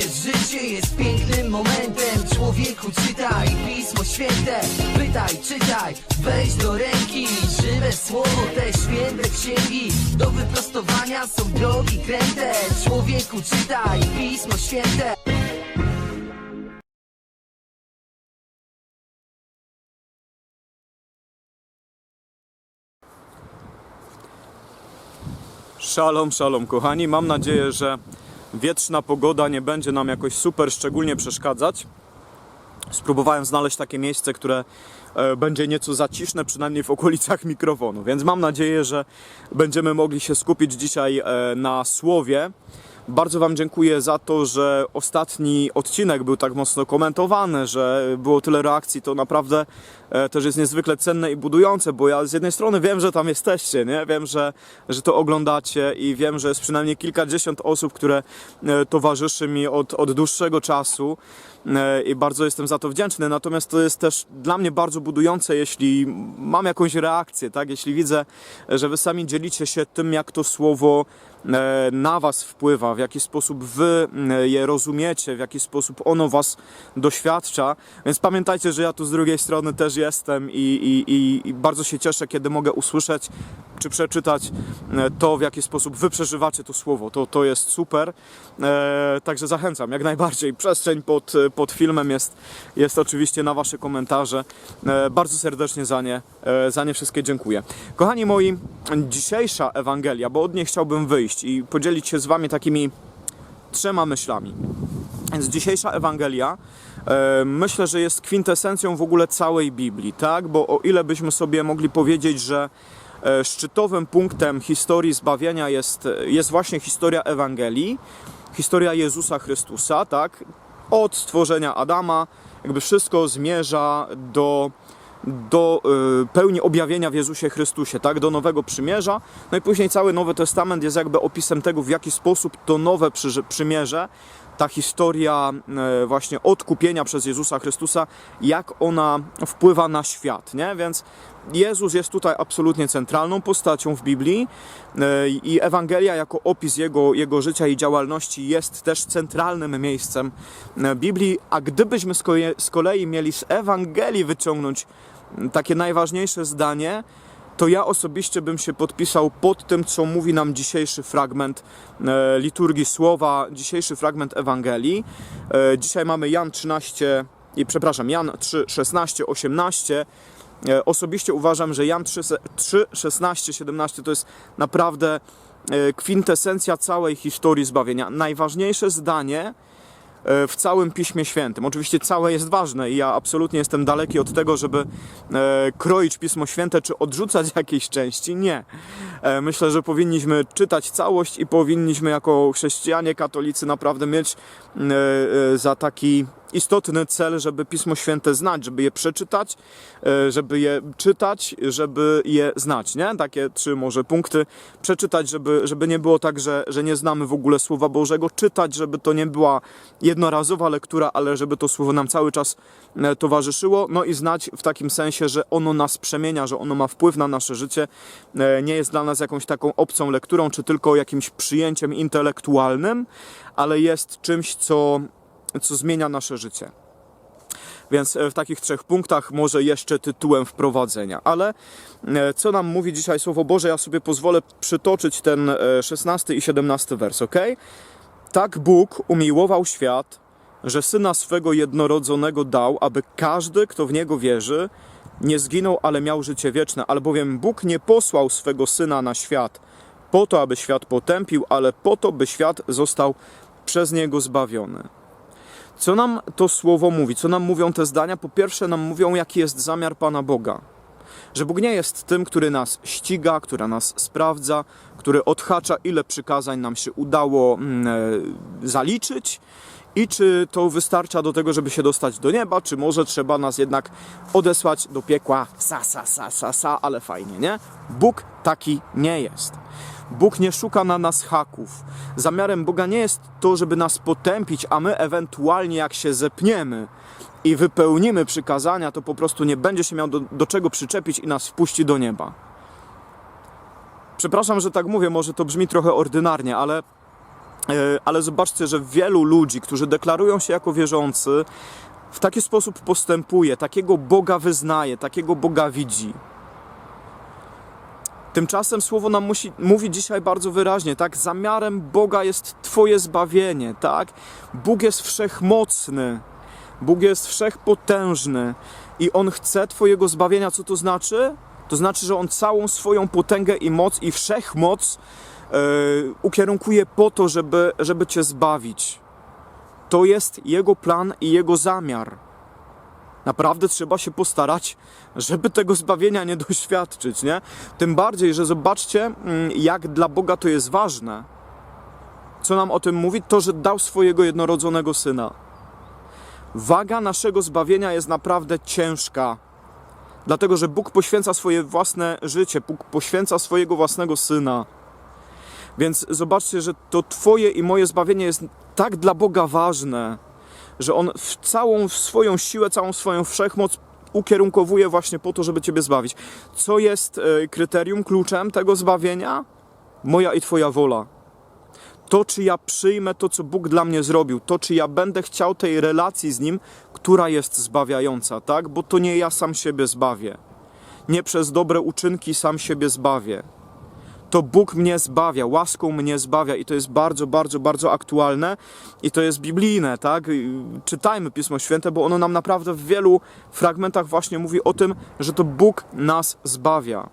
wiesz, życie jest pięknym momentem. Człowieku czytaj Pismo Święte. Pytaj, czytaj, weź do ręki Żywe słowo, te święte księgi. Do wyprostowania są drogi kręte. Człowieku czytaj Pismo Święte. Szalom, szalom, kochani. Mam nadzieję, że wietrzna pogoda nie będzie nam jakoś super szczególnie przeszkadzać. Spróbowałem znaleźć takie miejsce, które e, będzie nieco zaciszne, przynajmniej w okolicach mikrofonu. Więc mam nadzieję, że będziemy mogli się skupić dzisiaj e, na słowie. Bardzo Wam dziękuję za to, że ostatni odcinek był tak mocno komentowany, że było tyle reakcji. To naprawdę e, też jest niezwykle cenne i budujące, bo ja z jednej strony wiem, że tam jesteście, nie? wiem, że, że to oglądacie i wiem, że jest przynajmniej kilkadziesiąt osób, które e, towarzyszy mi od, od dłuższego czasu e, i bardzo jestem za to wdzięczny. Natomiast to jest też dla mnie bardzo budujące, jeśli mam jakąś reakcję, tak? jeśli widzę, że Wy sami dzielicie się tym, jak to słowo na Was wpływa, w jaki sposób Wy e, je rozumiecie, w jaki sposób ono Was doświadcza. Więc pamiętajcie, że ja tu z drugiej strony też jestem i, i, i, bardzo się cieszę, kiedy mogę usłyszeć czy przeczytać e, to, w jaki sposób Wy przeżywacie to słowo. To, to jest super. E, także zachęcam jak najbardziej. Przestrzeń pod, pod filmem jest, jest oczywiście na Wasze komentarze. E, bardzo serdecznie za nie, e, za nie wszystkie dziękuję. Kochani moi, dzisiejsza Ewangelia, bo od niej chciałbym wyjść i podzielić się z Wami takimi trzema myślami. Więc dzisiejsza Ewangelia e, myślę, że jest kwintesencją w ogóle całej Biblii, tak? Bo o ile byśmy sobie mogli powiedzieć, że e, szczytowym punktem historii zbawienia jest, jest właśnie historia Ewangelii, historia Jezusa Chrystusa, tak? Od stworzenia Adama, jakby wszystko zmierza do do y, pełni objawienia w Jezusie Chrystusie, tak, do nowego przymierza. No i później cały Nowy Testament jest jakby opisem tego, w jaki sposób to nowe przy, przymierze, ta historia y, właśnie odkupienia przez Jezusa Chrystusa, jak ona wpływa na świat, nie? Więc Jezus jest tutaj absolutnie centralną postacią w Biblii y, i Ewangelia jako opis jego, jego życia i działalności jest też centralnym miejscem Biblii, a gdybyśmy z kolei mieli z Ewangelii wyciągnąć takie najważniejsze zdanie, to ja osobiście bym się podpisał pod tym, co mówi nam dzisiejszy fragment e, liturgii słowa, dzisiejszy fragment Ewangelii. E, dzisiaj mamy Jan 13, i przepraszam, Jan 3, 16, 18. E, osobiście uważam, że Jan 3, 3 16, 17 to jest naprawdę e, kwintesencja całej historii zbawienia. Najważniejsze zdanie, w całym Piśmie Świętym. Oczywiście całe jest ważne i ja absolutnie jestem daleki od tego, żeby e, kroić Pismo Święte czy odrzucać jakieś części. Nie. E, myślę, że powinniśmy czytać całość i powinniśmy jako chrześcijanie, katolicy naprawdę mieć e, e, za taki istotny cel, żeby Pismo Święte znać, żeby je przeczytać, e, żeby je czytać, żeby je znać, nie? Takie trzy może punkty. Przeczytać, żeby, żeby nie było tak, że, że nie znamy w ogóle Słowa Bożego. Czytać, żeby to nie była jednorazowa lektura, ale żeby to Słowo nam cały czas e, towarzyszyło. No i znać w takim sensie, że ono nas przemienia, że ono ma wpływ na nasze życie. E, Nie jest dla nas jakąś taką obcą lekturą, czy tylko jakimś przyjęciem intelektualnym, ale jest czymś, co co zmienia nasze życie. Więc e, w takich trzech punktach może jeszcze tytułem wprowadzenia. Ale e, co nam mówi dzisiaj Słowo Boże, ja sobie pozwolę przytoczyć ten e, 16 i 17 wers, ok? Tak Bóg umiłował świat, że Syna swego jednorodzonego dał, aby każdy, kto w Niego wierzy, nie zginął, ale miał życie wieczne. Albowiem Bóg nie posłał swego Syna na świat po to, aby świat potępił, ale po to, by świat został przez Niego zbawiony. Co nam to słowo mówi? Co nam mówią te zdania? Po pierwsze, nam mówią, jaki jest zamiar Pana Boga. Że Bóg nie jest tym, który nas ściga, który nas sprawdza, który odhacza, ile przykazań nam się udało mm, e, zaliczyć i czy to wystarcza do tego, żeby się dostać do nieba, czy może trzeba nas jednak odesłać do piekła sa, sa, sa, sa, sa, ale fajnie, nie? Bóg taki nie jest. Bóg nie szuka na nas haków. Zamiarem Boga nie jest to, żeby nas potępić, a my ewentualnie jak się zepniemy i wypełnimy przykazania, to po prostu nie będzie się miał do, do czego przyczepić i nas wpuści do nieba. Przepraszam, że tak mówię, może to brzmi trochę ordynarnie, ale E, Ale zobaczcie, że wielu ludzi, którzy deklarują się jako wierzący, w taki sposób postępuje, takiego Boga wyznaje, takiego Boga widzi. Tymczasem słowo nam musi, mówi dzisiaj bardzo wyraźnie, tak? Zamiarem Boga jest Twoje zbawienie, tak? Bóg jest wszechmocny, Bóg jest wszechpotężny i On chce Twojego zbawienia. Co to znaczy? To znaczy, że On całą swoją potęgę i moc i wszechmoc e, ukierunkuje po to, żeby, żeby Cię zbawić. To jest Jego plan i Jego zamiar. Naprawdę trzeba się postarać, żeby tego zbawienia nie doświadczyć, nie? Tym bardziej, że zobaczcie, mm, jak dla Boga to jest ważne. Co nam o tym mówi? To, że dał swojego jednorodzonego syna. Waga naszego zbawienia jest naprawdę ciężka. Dlatego, że Bóg poświęca swoje własne życie, Bóg poświęca swojego własnego syna. Więc zobaczcie, że to Twoje i moje zbawienie jest tak dla Boga ważne, że On całą swoją siłę, całą swoją wszechmoc ukierunkowuje właśnie po to, żeby Ciebie zbawić. Co jest e, kryterium, kluczem tego zbawienia? Moja i Twoja wola. To, czy ja przyjmę to, co Bóg dla mnie zrobił, to, czy ja będę chciał tej relacji z Nim, która jest zbawiająca, tak? Bo to nie ja sam siebie zbawię. Nie przez dobre uczynki sam siebie zbawię to Bóg mnie zbawia, łaską mnie zbawia i to jest bardzo, bardzo, bardzo aktualne i to jest biblijne, tak? Czytajmy Pismo Święte, bo ono nam naprawdę w wielu fragmentach właśnie mówi o tym, że to Bóg nas zbawia.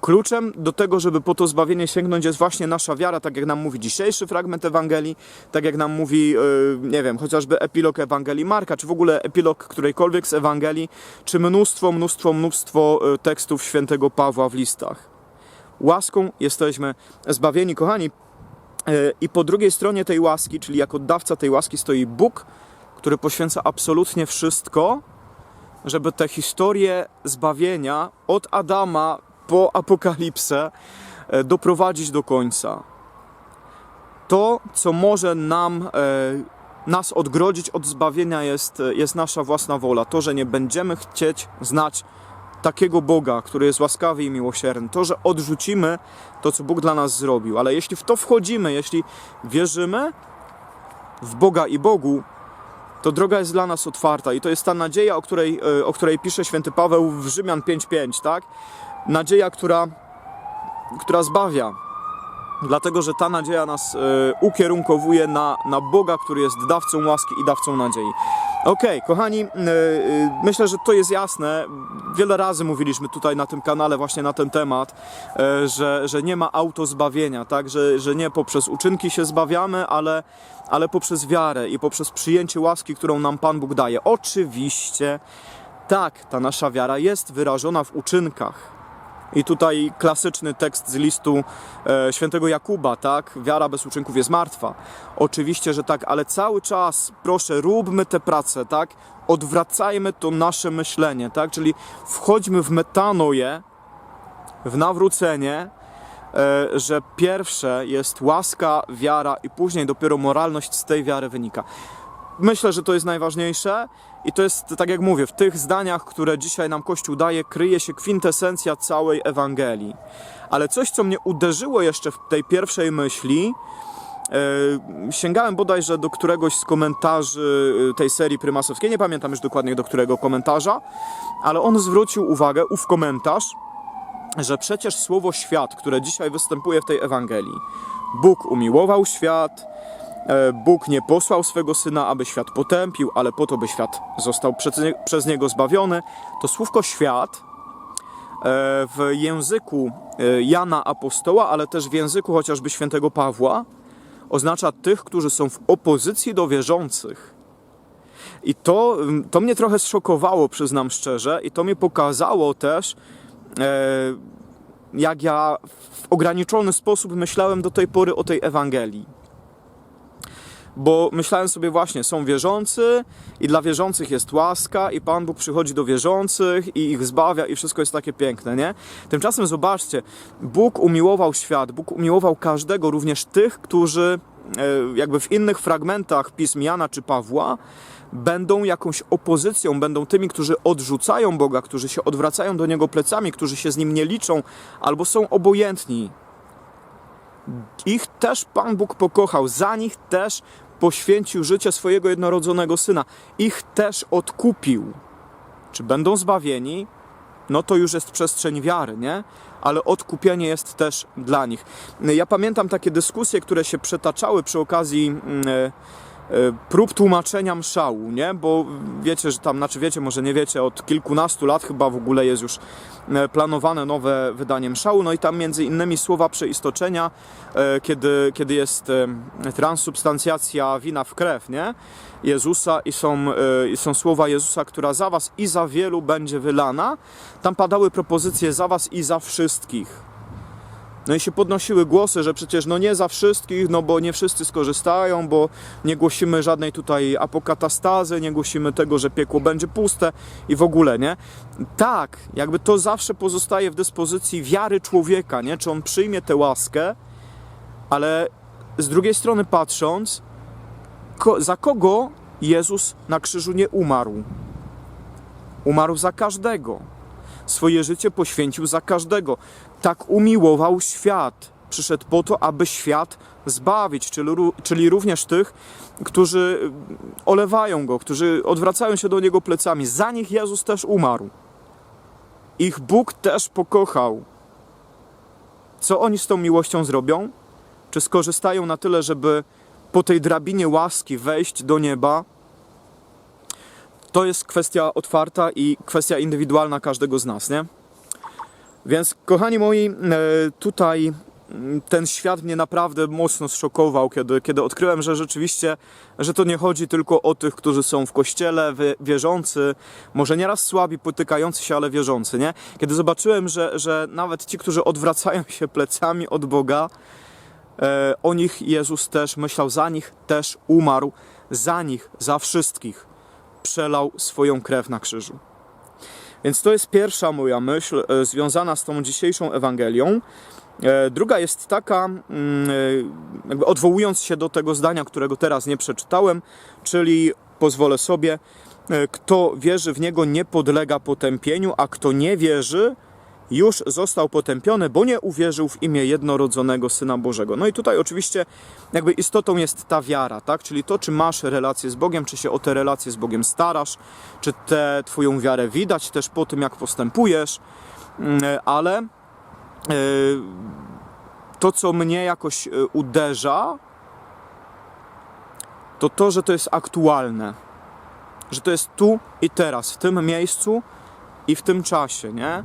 Kluczem do tego, żeby po to zbawienie sięgnąć, jest właśnie nasza wiara, tak jak nam mówi dzisiejszy fragment Ewangelii, tak jak nam mówi, yy, nie wiem, chociażby epilog Ewangelii Marka, czy w ogóle epilog którejkolwiek z Ewangelii, czy mnóstwo, mnóstwo, mnóstwo yy, tekstów świętego Pawła w listach łaską jesteśmy zbawieni, kochani. E, I po drugiej stronie tej łaski, czyli jako dawca tej łaski, stoi Bóg, który poświęca absolutnie wszystko, żeby tę historię zbawienia od Adama po apokalipsę e, doprowadzić do końca. To, co może nam, e, nas odgrodzić od zbawienia, jest, jest nasza własna wola. To, że nie będziemy chcieć znać takiego Boga, który jest łaskawy i miłosierny, to, że odrzucimy to, co Bóg dla nas zrobił. Ale jeśli w to wchodzimy, jeśli wierzymy w Boga i Bogu, to droga jest dla nas otwarta i to jest ta nadzieja, o której, e, o której pisze święty Paweł w Rzymian 5:5, tak? Nadzieja, która, która zbawia. Dlatego, że ta nadzieja nas e, ukierunkowuje na, na Boga, który jest dawcą łaski i dawcą nadziei. Okej, kochani, e, e, myślę, że to jest jasne. Wiele razy mówiliśmy tutaj na tym kanale właśnie na ten temat, e, że, że nie ma autozbawienia, tak? Że, że nie poprzez uczynki się zbawiamy, ale, ale poprzez wiarę i poprzez przyjęcie łaski, którą nam Pan Bóg daje. Oczywiście, tak, ta nasza wiara jest wyrażona w uczynkach. I tutaj klasyczny tekst z listu e, świętego Jakuba, tak? Wiara bez uczynków jest martwa. Oczywiście, że tak, ale cały czas, proszę, róbmy tę pracę, tak? Odwracajmy to nasze myślenie, tak? Czyli wchodźmy w metanoję, w nawrócenie, e, że pierwsze jest łaska, wiara i później dopiero moralność z tej wiary wynika. Myślę, że to jest najważniejsze i to jest, tak jak mówię, w tych zdaniach, które dzisiaj nam Kościół daje, kryje się kwintesencja całej Ewangelii. Ale coś, co mnie uderzyło jeszcze w tej pierwszej myśli, e, sięgałem bodajże do któregoś z komentarzy e, tej serii prymasowskiej, nie pamiętam już dokładnie do którego komentarza, ale on zwrócił uwagę, ów komentarz, że przecież słowo świat, które dzisiaj występuje w tej Ewangelii, Bóg umiłował świat, Bóg nie posłał swego syna, aby świat potępił, ale po to, by świat został przez, nie, przez niego zbawiony. To słówko świat e, w języku e, Jana Apostoła, ale też w języku chociażby świętego Pawła, oznacza tych, którzy są w opozycji do wierzących. I to, to mnie trochę zszokowało, przyznam szczerze, i to mi pokazało też, e, jak ja w ograniczony sposób myślałem do tej pory o tej Ewangelii. Bo myślałem sobie właśnie, są wierzący i dla wierzących jest łaska i Pan Bóg przychodzi do wierzących i ich zbawia i wszystko jest takie piękne, nie? Tymczasem zobaczcie, Bóg umiłował świat, Bóg umiłował każdego, również tych, którzy e, jakby w innych fragmentach pism Jana czy Pawła będą jakąś opozycją, będą tymi, którzy odrzucają Boga, którzy się odwracają do Niego plecami, którzy się z Nim nie liczą albo są obojętni. Ich też Pan Bóg pokochał, za nich też poświęcił życie swojego jednorodzonego syna. Ich też odkupił. Czy będą zbawieni? No to już jest przestrzeń wiary, nie? Ale odkupienie jest też dla nich. Ja pamiętam takie dyskusje, które się przetaczały przy okazji e, prób tłumaczenia mszału, nie? Bo wiecie, że tam, znaczy wiecie, może nie wiecie, od kilkunastu lat chyba w ogóle jest już e, planowane nowe wydanie mszału, no i tam między innymi słowa przeistoczenia, e, kiedy, kiedy jest e, transsubstancjacja wina w krew, nie? Jezusa i są, e, i są słowa Jezusa, która za was i za wielu będzie wylana. Tam padały propozycje za was i za wszystkich. No i się podnosiły głosy, że przecież no nie za wszystkich, no bo nie wszyscy skorzystają, bo nie głosimy żadnej tutaj apokatastazy, nie głosimy tego, że piekło będzie puste i w ogóle, nie? Tak, jakby to zawsze pozostaje w dyspozycji wiary człowieka, nie? Czy on przyjmie tę łaskę, ale z drugiej strony patrząc, ko- za kogo Jezus na krzyżu nie umarł? Umarł za każdego. Swoje życie poświęcił za każdego. Tak umiłował świat. Przyszedł po to, aby świat zbawić, czyli, czyli również tych, którzy mm, olewają go, którzy odwracają się do niego plecami. Za nich Jezus też umarł. Ich Bóg też pokochał. Co oni z tą miłością zrobią? Czy skorzystają na tyle, żeby po tej drabinie łaski wejść do nieba? To jest kwestia otwarta i kwestia indywidualna każdego z nas, nie? Więc, kochani moi, e, tutaj mm, ten świat mnie naprawdę mocno zszokował, kiedy, kiedy odkryłem, że rzeczywiście, że to nie chodzi tylko o tych, którzy są w kościele, wierzący, może nieraz słabi, potykający się, ale wierzący, nie? Kiedy zobaczyłem, że, że nawet ci, którzy odwracają się plecami od Boga, e, o nich Jezus też myślał, za nich też umarł, za nich, za wszystkich przelał swoją krew na krzyżu. Więc to jest pierwsza moja myśl e, związana z tą dzisiejszą Ewangelią. E, Druga jest taka, mm, e, jakby odwołując się do tego zdania, którego teraz nie przeczytałem, czyli pozwolę sobie, kto wierzy w niego nie podlega potępieniu, a kto nie wierzy, już został potępiony, bo nie uwierzył w imię jednorodzonego Syna Bożego. No i tutaj oczywiście jakby istotą jest ta wiara, tak? Czyli to, czy masz relację z Bogiem, czy się o te relacje z Bogiem starasz, czy tę twoją wiarę widać też po tym, jak postępujesz, Mm, ale e, to, co mnie jakoś e, uderza, to to, że to jest aktualne. Że to jest tu i teraz, w tym miejscu i w tym czasie, nie?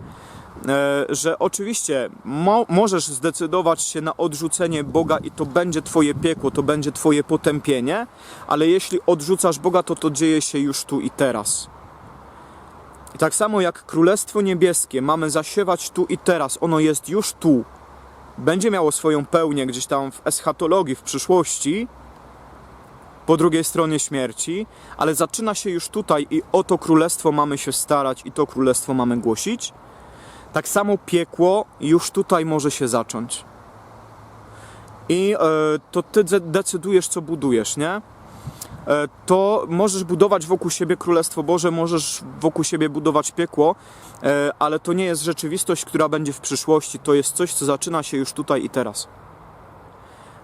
E, Że oczywiście mo możesz zdecydować się na odrzucenie Boga i to będzie Twoje piekło, to będzie Twoje potępienie, ale jeśli odrzucasz Boga, to to dzieje się już tu i teraz. I tak samo jak Królestwo Niebieskie mamy zasiewać tu i teraz, ono jest już tu. Będzie miało swoją pełnię gdzieś tam w eschatologii, w przyszłości, po drugiej stronie śmierci, ale zaczyna się już tutaj i o to królestwo mamy się starać i to królestwo mamy głosić. Tak samo piekło już tutaj może się zacząć. I e, to ty de- decydujesz, co budujesz, nie? E, to możesz budować wokół siebie Królestwo Boże, możesz wokół siebie budować piekło, e, ale to nie jest rzeczywistość, która będzie w przyszłości. To jest coś, co zaczyna się już tutaj i teraz.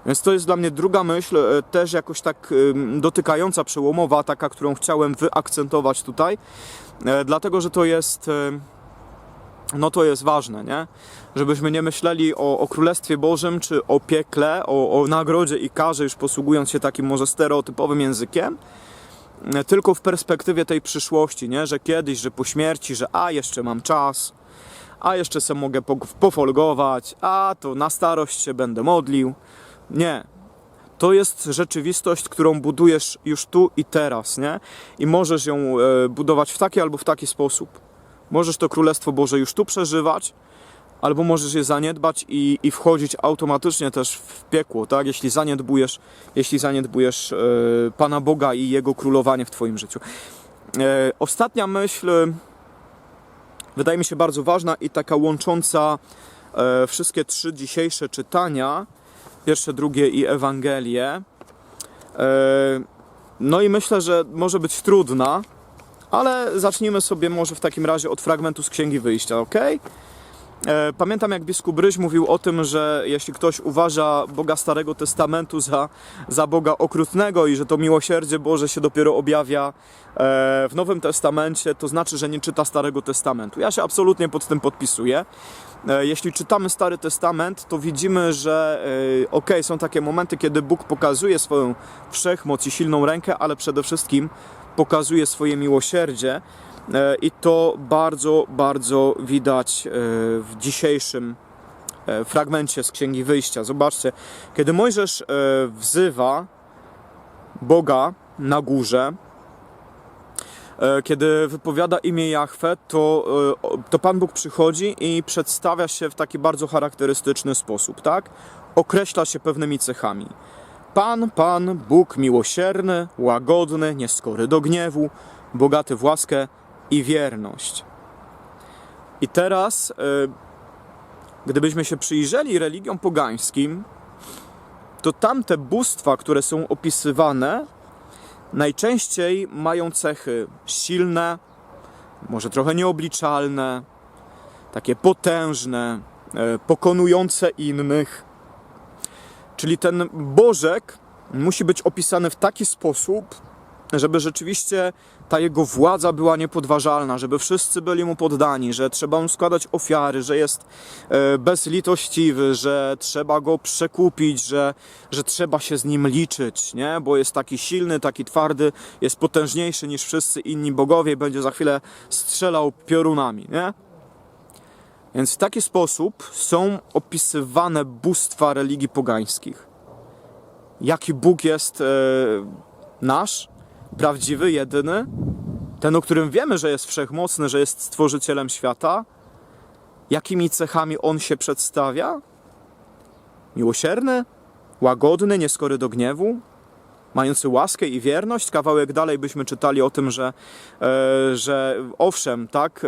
Więc to jest dla mnie druga myśl, też jakoś tak dotykająca, przełomowa, taka, którą chciałem wyakcentować tutaj, dlatego że to jest. No to jest ważne, nie? Żebyśmy nie myśleli o, o Królestwie Bożym, czy o piekle, o, o nagrodzie i karze, już posługując się takim może stereotypowym językiem, e, tylko w perspektywie tej przyszłości, nie? Że kiedyś, że po śmierci, że a, jeszcze mam czas, a jeszcze se mogę po- pofolgować, a to na starość się będę modlił. Nie. To jest rzeczywistość, którą budujesz już tu i teraz, nie? I możesz ją e, budować w taki albo w taki sposób. Możesz to Królestwo Boże już tu przeżywać, albo możesz je zaniedbać i, i wchodzić automatycznie też w piekło, tak? Jeśli zaniedbujesz, jeśli zaniedbujesz e, Pana Boga i Jego królowanie w Twoim życiu. E, ostatnia myśl e, wydaje mi się bardzo ważna i taka łącząca wszystkie trzy dzisiejsze czytania, pierwsze, drugie i Ewangelię. No i myślę, że może być trudna, ale zacznijmy sobie może w takim razie od fragmentu z Księgi Wyjścia, ok? E, Pamiętam, jak biskup Ryś mówił o tym, że jeśli ktoś uważa Boga Starego Testamentu za, za Boga okrutnego i że to miłosierdzie Boże się dopiero objawia e, w Nowym Testamencie, to znaczy, że nie czyta Starego Testamentu. Ja się absolutnie pod tym podpisuję. E, Jeśli czytamy Stary Testament, to widzimy, że okej, są takie momenty, kiedy Bóg pokazuje swoją wszechmoc i silną rękę, ale przede wszystkim pokazuje swoje miłosierdzie. E, I to bardzo, bardzo widać e, w dzisiejszym e, fragmencie z Księgi Wyjścia. Zobaczcie, kiedy Mojżesz wzywa Boga na górze, kiedy wypowiada imię Jahwe, to, to Pan Bóg przychodzi i przedstawia się w taki bardzo charakterystyczny sposób, tak? Określa się pewnymi cechami. Pan, Pan, Bóg miłosierny, łagodny, nieskory do gniewu, bogaty w łaskę i wierność. I teraz, e, gdybyśmy się przyjrzeli religiom pogańskim, to tamte bóstwa, które są opisywane, najczęściej mają cechy silne, może trochę nieobliczalne, takie potężne, e, pokonujące innych. Czyli ten Bożek musi być opisany w taki sposób, żeby rzeczywiście ta jego władza była niepodważalna, żeby wszyscy byli mu poddani, że trzeba mu składać ofiary, że jest e, bezlitościwy, że trzeba go przekupić, że, że trzeba się z nim liczyć, nie? bo jest taki silny, taki twardy, jest potężniejszy niż wszyscy inni bogowie będzie za chwilę strzelał piorunami. Nie? Więc w taki sposób są opisywane bóstwa religii pogańskich. Jaki Bóg jest e, nasz, prawdziwy, jedyny, ten, o którym wiemy, że jest wszechmocny, że jest stworzycielem świata, jakimi cechami on się przedstawia? Miłosierny, łagodny, nieskory do gniewu, mający łaskę i wierność. Kawałek dalej byśmy czytali o tym, że, e, że owszem, tak, e,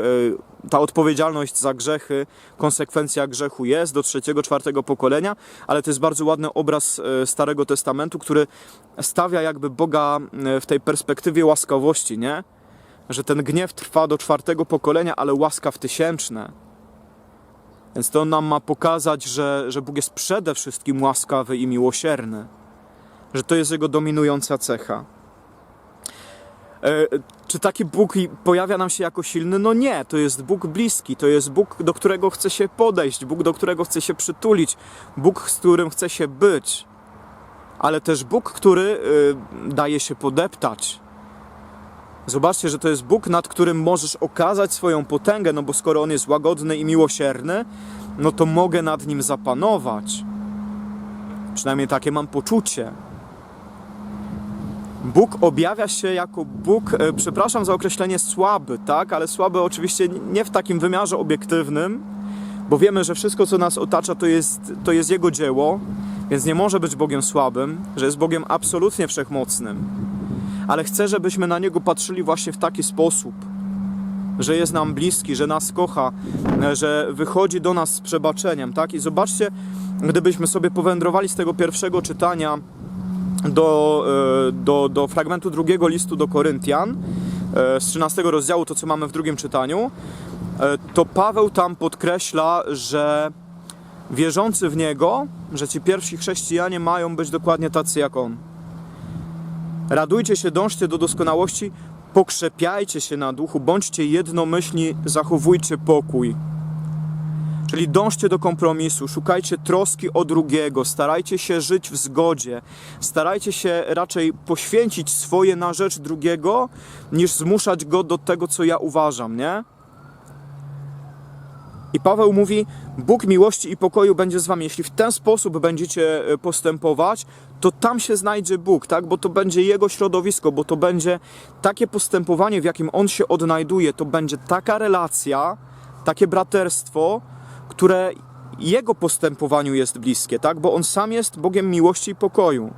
ta odpowiedzialność za grzechy, konsekwencja grzechu jest do trzeciego, czwartego pokolenia, ale to jest bardzo ładny obraz e, Starego Testamentu, który stawia jakby Boga w tej perspektywie łaskawości, nie? Że ten gniew trwa do czwartego pokolenia, ale łaskaw tysięczne. Więc to nam ma pokazać, że, że Bóg jest przede wszystkim łaskawy i miłosierny że to jest jego dominująca cecha. E, czy taki Bóg pojawia nam się jako silny? No nie, to jest Bóg bliski, to jest Bóg, do którego chce się podejść, Bóg, do którego chce się przytulić, Bóg, z którym chce się być, ale też Bóg, który y, daje się podeptać. Zobaczcie, że to jest Bóg, nad którym możesz okazać swoją potęgę, no bo skoro On jest łagodny i miłosierny, no to mogę nad nim zapanować. Przynajmniej takie mam poczucie. Bóg objawia się jako Bóg, e, przepraszam za określenie słaby, tak, ale słaby oczywiście nie w takim wymiarze obiektywnym, bo wiemy, że wszystko, co nas otacza, to jest, to jest Jego dzieło, więc nie może być Bogiem słabym, że jest Bogiem absolutnie wszechmocnym. Ale chcę, żebyśmy na Niego patrzyli właśnie w taki sposób, że jest nam bliski, że nas kocha, e, że wychodzi do nas z przebaczeniem, tak? I zobaczcie, gdybyśmy sobie powędrowali z tego pierwszego czytania do, e, do, do fragmentu drugiego listu do Koryntian, e, z 13 rozdziału, to co mamy w drugim czytaniu, e, to Paweł tam podkreśla, że wierzący w Niego, że ci pierwsi chrześcijanie mają być dokładnie tacy jak On. Radujcie się, dążcie do doskonałości, pokrzepiajcie się na duchu, bądźcie jednomyślni, zachowujcie pokój. Czyli dążcie do kompromisu, szukajcie troski o drugiego, starajcie się żyć w zgodzie, starajcie się raczej poświęcić swoje na rzecz drugiego, niż zmuszać go do tego, co ja uważam, nie? I Paweł mówi: Bóg miłości i pokoju będzie z wami. Jeśli w ten sposób będziecie e, postępować, to tam się znajdzie Bóg, tak? Bo to będzie jego środowisko, bo to będzie takie postępowanie, w jakim on się odnajduje, to będzie taka relacja, takie braterstwo, które jego postępowaniu jest bliskie, tak? Bo on sam jest Bogiem miłości i pokoju.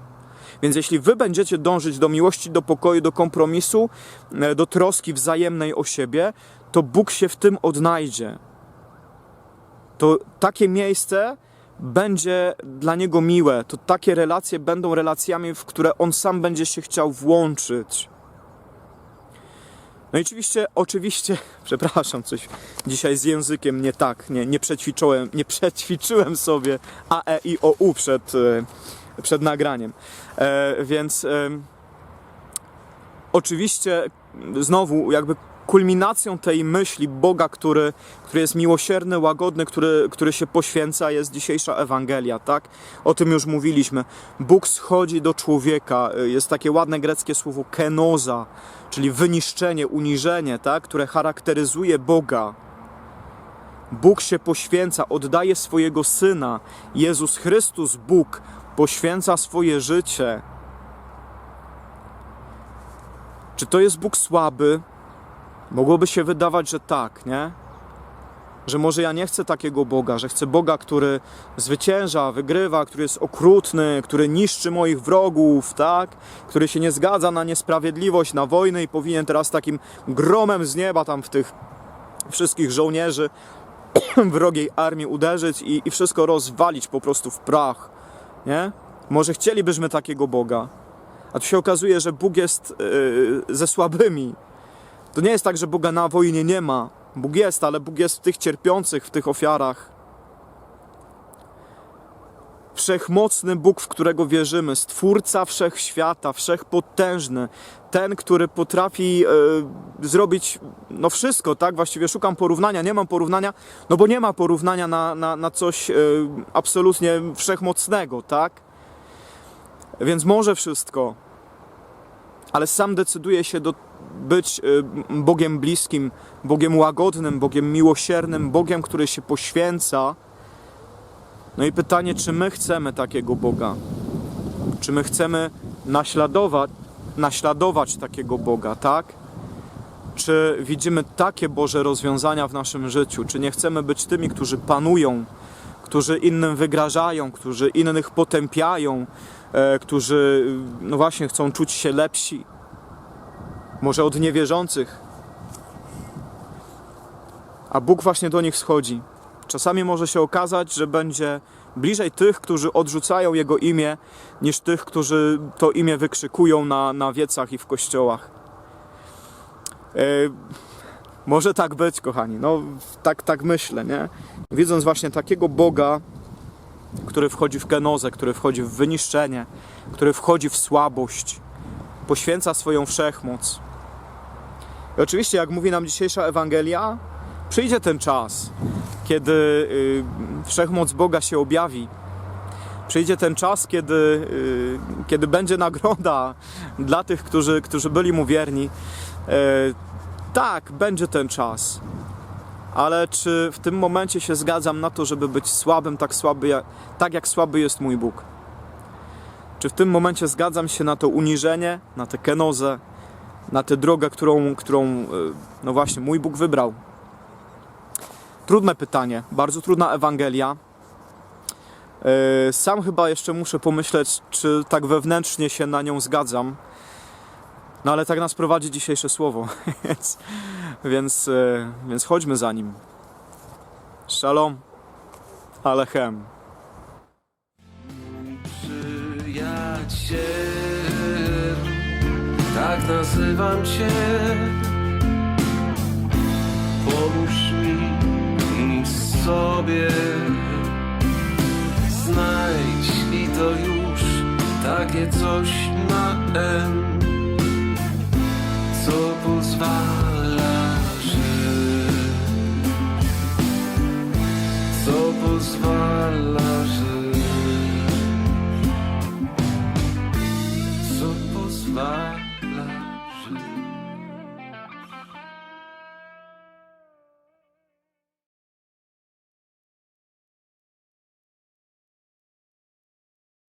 Więc jeśli wy będziecie dążyć do miłości, do pokoju, do kompromisu, e, do troski wzajemnej o siebie, to Bóg się w tym odnajdzie. To takie miejsce będzie dla niego miłe, to takie relacje będą relacjami, w które on sam będzie się chciał włączyć. No i oczywiście, oczywiście, przepraszam, coś dzisiaj z językiem nie tak, nie, nie przećwiczyłem, nie przećwiczyłem sobie A, E, I, O, U przed, e, przed nagraniem. E, więc e, oczywiście znowu jakby kulminacją tej myśli Boga, który, który jest miłosierny, łagodny, który, który się poświęca, jest dzisiejsza Ewangelia, tak? O tym już mówiliśmy. Bóg schodzi do człowieka. Jest takie ładne greckie słowo kenoza, czyli wyniszczenie, uniżenie, tak? które charakteryzuje Boga. Bóg się poświęca, oddaje swojego Syna. Jezus Chrystus, Bóg, poświęca swoje życie. Czy to jest Bóg słaby? Mogłoby się wydawać, że tak, nie? Że może ja nie chcę takiego Boga, że chcę Boga, który zwycięża, wygrywa, który jest okrutny, który niszczy moich wrogów, tak? Który się nie zgadza na niesprawiedliwość, na wojnę i powinien teraz takim gromem z nieba tam w tych wszystkich żołnierzy wrogiej armii uderzyć i, i wszystko rozwalić po prostu w prach, nie? Może chcielibyśmy takiego Boga. A tu się okazuje, że Bóg jest yy, ze słabymi, to nie jest tak, że Boga na wojnie nie ma. Bóg jest, ale Bóg jest w tych cierpiących, w tych ofiarach. Wszechmocny Bóg, w którego wierzymy, Stwórca wszechświata, wszechpotężny, ten, który potrafi e, zrobić no wszystko, tak? Właściwie szukam porównania, nie mam porównania, no bo nie ma porównania na, na, na coś e, absolutnie wszechmocnego, tak? Więc może wszystko, ale sam decyduje się do być y, Bogiem bliskim, Bogiem łagodnym, Bogiem miłosiernym, Bogiem, który się poświęca. No i pytanie, czy my chcemy takiego Boga? Czy my chcemy naśladować, naśladować takiego Boga, tak? Czy widzimy takie Boże rozwiązania w naszym życiu? Czy nie chcemy być tymi, którzy panują, którzy innym wygrażają, którzy innych potępiają, e, którzy no właśnie chcą czuć się lepsi? Może od niewierzących. A Bóg właśnie do nich schodzi. Czasami może się okazać, że będzie bliżej tych, którzy odrzucają Jego imię, niż tych, którzy to imię wykrzykują na, na wiecach i w kościołach. E, może tak być, kochani. No, tak, tak myślę, nie? Widząc właśnie takiego Boga, który wchodzi w kenozę, który wchodzi w wyniszczenie, który wchodzi w słabość, poświęca swoją wszechmoc. I oczywiście, jak mówi nam dzisiejsza Ewangelia, przyjdzie ten czas, kiedy y, wszechmoc Boga się objawi. Przyjdzie ten czas, kiedy, y, kiedy będzie nagroda dla tych, którzy, którzy byli mu wierni. E, tak, będzie ten czas. Ale czy w tym momencie się zgadzam na to, żeby być słabym, tak, słaby, tak jak słaby jest mój Bóg? Czy w tym momencie zgadzam się na to uniżenie, na tę kenozę, na tę drogę, którą, którą e, no właśnie mój Bóg wybrał? Trudne pytanie, bardzo trudna Ewangelia. E, Sam chyba jeszcze muszę pomyśleć, czy tak wewnętrznie się na nią zgadzam. No ale tak nas prowadzi dzisiejsze słowo, więc, więc, e, więc chodźmy za nim. Shalom, Alechem. Przyjaciel, tak nazywam Cię. Pomóż mi sobie. Znajdź i to już. Takie coś na N, co pozwala